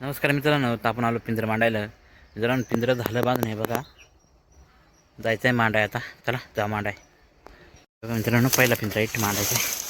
नमस्कार मित्रांनो तर आपण आलो पिंजरं मांडायला. मित्रांनो पिंजरं झालं बांधून नाही बघा. जायचं आहे मांडाय आता. चला जा मांडाय. बघा मित्रांनो पहिला पिंजरा इट मांडायचा आहे.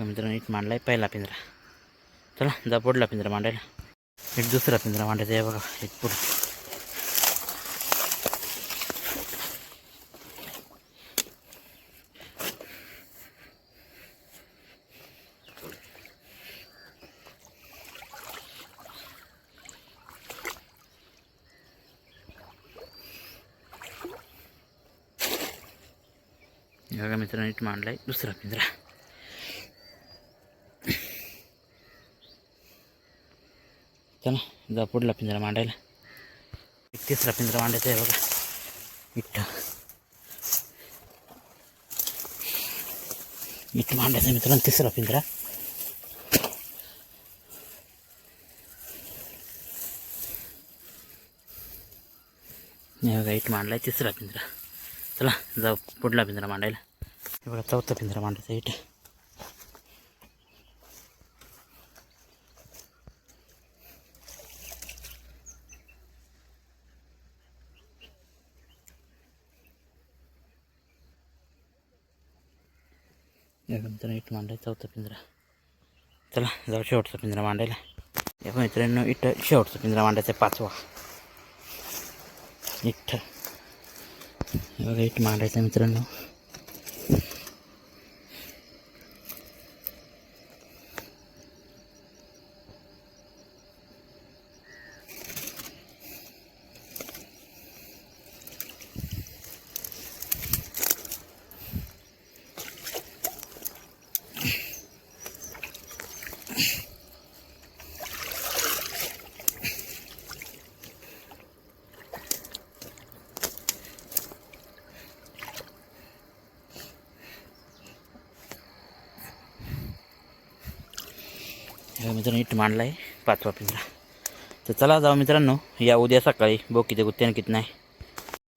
बघा मित्रांनो इट मांडलाय पहिला पिंजरा. चला जा पुढला पिंजरा मांडायला. एक दुसरा पिंजरा मांडायचा आहे बघा एक पुढं. हे बघा मित्रांनो इट मांडलाय दुसरा पिंजरा. चला जा पुढला पिंजरा मांडायला. एक तिसरा पिंजरा मांडायचा आहे बघा. इट्ट इथं मांडायचा मित्रांनो तिसरा पिंजरा. हे बघा इट मांडलाय तिसरा पिंजरा. चला जाऊ पुढला पिंजरा मांडायला. हे बघा चौथा पिंजरा मांडायचा इट मित्रांनो इट मांडायचा चौथा पिंजरा. चला जाऊ शेवटचा पिंजरा मांडायला. या मित्रांनो इथं शेवटचा पिंजरा मांडायचा आहे पाचवा. इथं. बघा इट मांडायचा मित्रांनो. मित्रांनो इट मांडला आहे पाचवा पिंजरा. तर चला जाऊ मित्रांनो या उद्या सकाळी बघू किती गुत्त्याने किती नाही.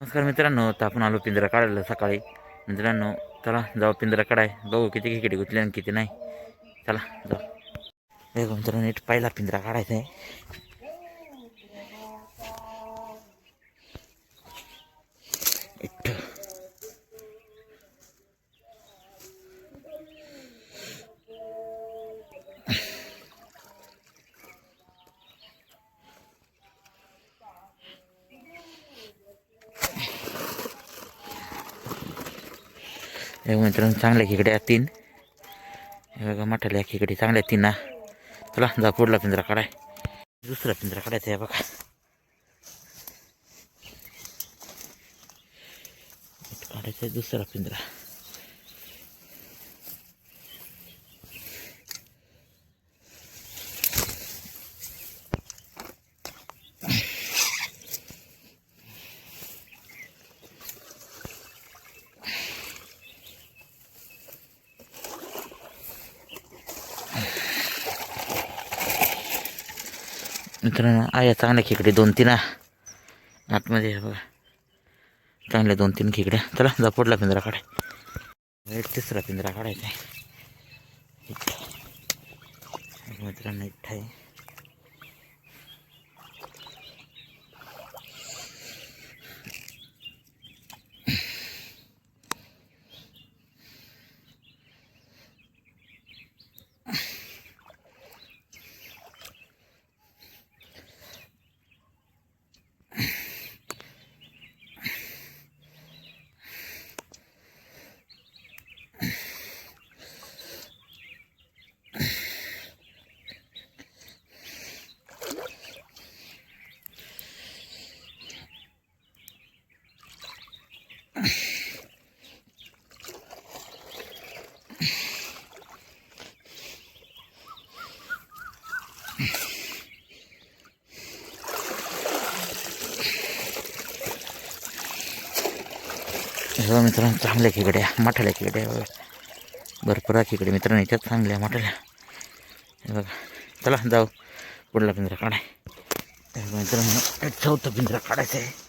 नमस्कार मित्रांनो तर आपण आलो पिंजरा काढायला सकाळी. मित्रांनो चला जाऊ पिंजरा काढाय. बघू किती किती गुतले आणि किती नाही. चला जाऊ. मित्रांनो नीट पहिला पिंजरा काढायचा आहे. मित्रांनो चांगल्या खेकड्या तीन. हे बघा मोठ्याल्या खेकडे चांगल्या तीन ना. चला जा पुढला पिंजरा काढाय. दुसरा पिंजरा काढायचा आहे बघा. काढायचा आहे दुसरा पिंजरा. मित्रांनो आया चांगल्या खेकडे दोन तीन आतमध्ये बघा. चांगल्या दोन तीन खेकड्या चला जा पुढला पिंजरा काढाय. तिसरा पिंजरा काढायचा आहे. मित्रांनो इथं आहे. मित्रांनो चांगल्या खेकड्या मोठ्याल्या खेकड्या बघा. भरपूर खेकडे मित्रांनो याच्यात चांगल्या मोठ्याल्या बघा. चला जाऊ. पुढला पिंजरा काढाय. मित्रांनो चौथा पिंजरा काढायचा आहे.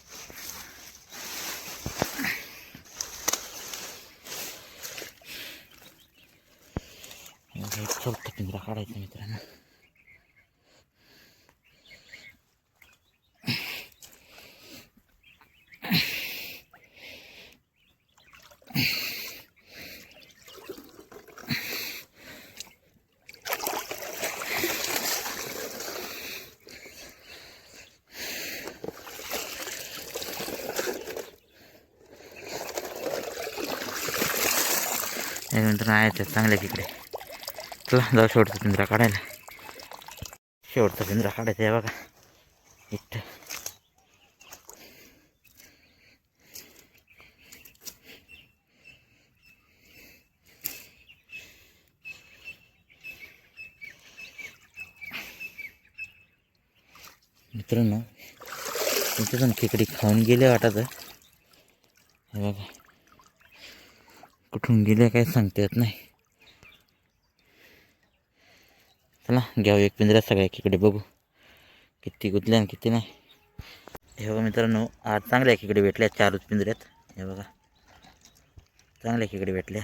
चौथा पिंजरा काढायचा मित्रांनो. त्यानंतर नाही येतात चांगल्या तिकडे. चला जाऊ शेवटचा पिंजरा काढायला. शेवटचा पिंजरा काढायचा आहे बघा. इथं. मित्रांनो इथं पण खेकडी खाऊन गेले वाटत. हे बघा. कुठून गेले काय सांगता येत नाही. चला घ्यावं एक पिंजरा सगळ्या एकीकडे बघू. किती गुतल्या आणि किती नाही. हे बघा मित्रांनो आज चांगल्या एकीकडे भेटल्या चारच पिंजऱ्यात. हे बघा. चांगल्या एकीकडे भेटल्या.